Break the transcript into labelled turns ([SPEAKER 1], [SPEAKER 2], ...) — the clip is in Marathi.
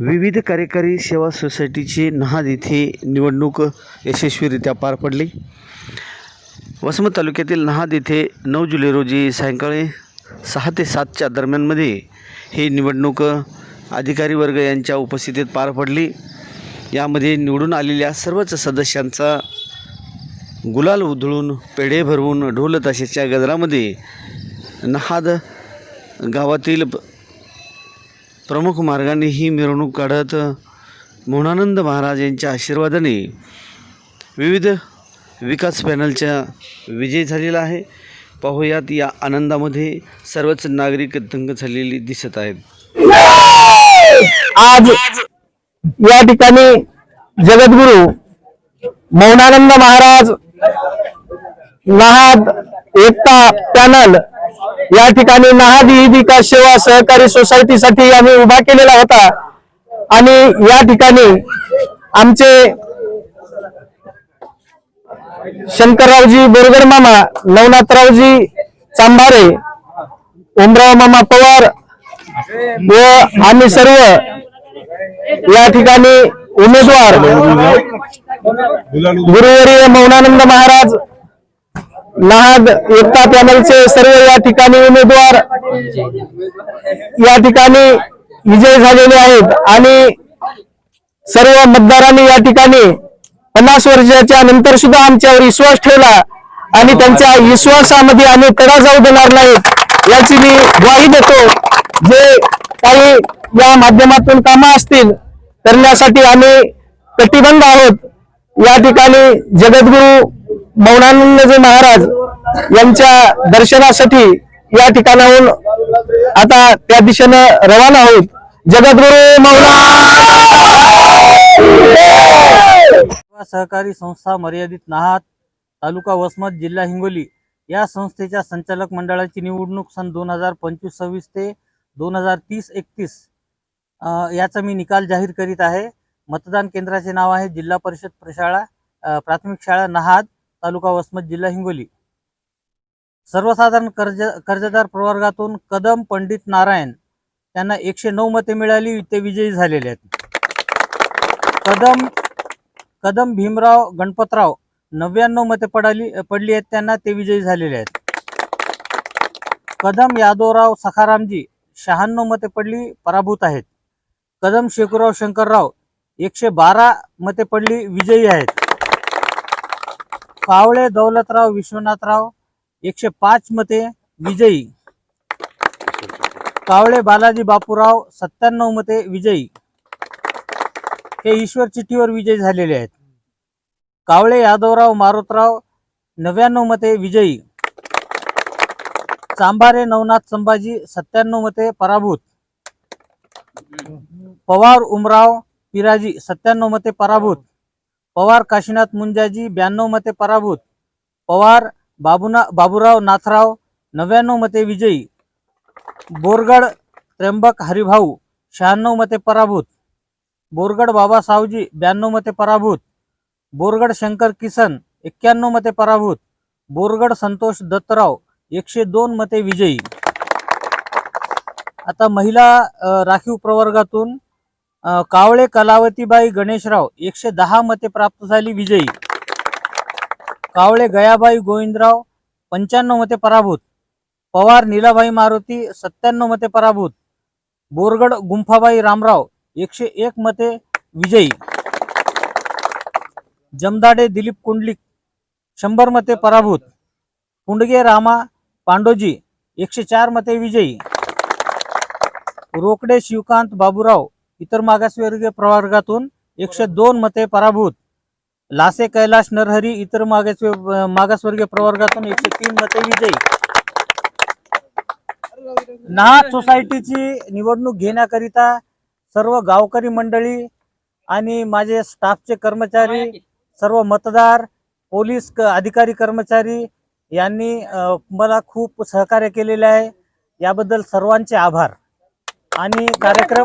[SPEAKER 1] विविध कार्यकारी सेवा सोसायटीची नहाद येथे निवडणूक यशस्वीरित्या पार पडली. वसमत तालुक्यातील नहाद येथे नऊ जुलै रोजी सायंकाळी सहा ते सातच्या दरम्यानमध्ये ही निवडणूक अधिकारी वर्ग यांच्या उपस्थितीत पार पडली. यामध्ये निवडून आलेल्या सर्वच सदस्यांचा गुलाल उधळून पेढे भरवून ढोलताशाच्या गजरामध्ये नहाद गावातील प्रमुख मार्गाने ही मिरवणूक काढत मोहनानंद महाराज यांच्या आशीर्वादाने विविध विकास पॅनलच्या विजय झालेला आहे. पाहूयात या आनंदामध्ये सर्वच नागरिक दंग झालेली दिसत आहेत.
[SPEAKER 2] आज या ठिकाणी जगद्गुरु मौनानंद महाराज नाहाद एकता पॅनल. या ठिकाणी नाहाद ई विकास सेवा सहकारी सोसायटीसाठी आम्ही उभा केलेला होता. आणि या ठिकाणी आमचे शंकररावजी बोरगर मामा नवनाथरावजी चांभारे ओमराव मामा पवार व आम्ही सर्व या ठिकाणी उमेदवार गुरुवर्य मौनानंद महाराज नाहद एकता पॅनलचे सर्व या ठिकाणी उमेदवार या ठिकाणी विजय झालेले आहेत आणि सर्व मतदारांनी या ठिकाणी पन्नास वर्षाच्या नंतर सुद्धा आमच्यावर विश्वास ठेवला आणि त्यांच्या विश्वासामध्ये आम्ही तडा जाऊ देणार नाहीत याची मी ग्वाही देतो. जे काही या माध्यमातून कामं असतील करण्यासाठी आम्ही कटिबंध आहोत. या ठिकाणी जगद्गुरु मौनानंदजी महाराज यांच्या दर्शनासाठी या ठिकाणाहून आता त्या दिशेनं रवाना आहोत जगद्गुरु
[SPEAKER 3] मौला सहकारी संस्था मर्यादित नाहात तालुका वसमत जिल्हा हिंगोली. या संस्थेच्या संचालक मंडळाची निवडणूक सन दोन हजार पंचवीस सव्वीस ते दोन हजार तीस एकतीस. याचा मी निकाल जाहीर करीत आहे. मतदान केंद्राचे नाव आहे जिल्हा परिषद प्रशाळा प्राथमिक शाळा नहाद तालुका वसमत जिल्हा हिंगोली. सर्वसाधारण कर्ज कर्जदार प्रवर्गातून कदम पंडित नारायण त्यांना एकशे नऊ मते मिळाली ते विजयी झालेले आहेत. कदम कदम भीमराव गणपतराव नव्याण्णव मते पडाली पडली आहेत त्यांना ते विजयी झालेले आहेत. कदम यादवराव सखारामजी शहाण्णव मते पडली पराभूत आहेत. कदम शेकुराव शंकरराव एकशे बारा मते पडली विजयी आहेत. कावळे दौलतराव विश्वनाथराव एकशे पाच मते विजयी. कावळे बालाजी बापूराव सत्त्याण्णव मते विजयी. हे ईश्वर चिठ्ठीवर विजयी झालेले आहेत. कावळे यादवराव मारुतराव नव्याण्णव मते विजयी. चांभारे नवनाथ संभाजी सत्त्याण्णव मते पराभूत. पवार उमराव पिराजी सत्त्याण्णव मते पराभूत. पवार काशीनाथ मुंजाजी ब्याण्णव मते पराभूत. पवार बाबुना बाबूराव नाथराव नव्याण्णव मते विजयी. बोरगड त्र्यंबक हरिभाऊ शहाण्णव मते पराभूत. बोरगड बाबा सावजी ब्याण्णव मते पराभूत. बोरगड शंकर किसन एक्क्याण्णव मते पराभूत. बोरगड संतोष दत्तराव एकशे दोन मते विजयी. आता महिला राखीव प्रवर्गातून कावळे कलावतीबाई गणेशराव एकशे दहा मते प्राप्त झाली विजयी. कावळे गयाबाई गोविंदराव पंच्याण्णव मते पराभूत. पवार नीलाबाई मारुती सत्त्याण्णव मते पराभूत. बोरगड गुंफाबाई रामराव एकशे एक मते विजयी. जमदाडे दिलीप कुंडलिक शंभर मते पराभूत. पुंडगे रामा पांडोजी एकशे चार मते विजयी. रोकडे शिवकांत बाबूराव इतर मागासवर्गीय प्रवर्गातून एकशे दोन मते पराभूत. लासे कैलाश नरहरी इतर मागास मागासवर्गीय प्रवर्गातून एकशे तीन मते विजयी. नाथ सोसायटीची निवडणूक घेण्याकरिता सर्व गावकरी मंडळी आणि माझे स्टाफचे कर्मचारी सर्व मतदार पोलीस अधिकारी कर्मचारी यांनी मला खूप सहकार्य केलेले आहे. याबद्दल सर्वांचे आभार आणि कार्यक्रम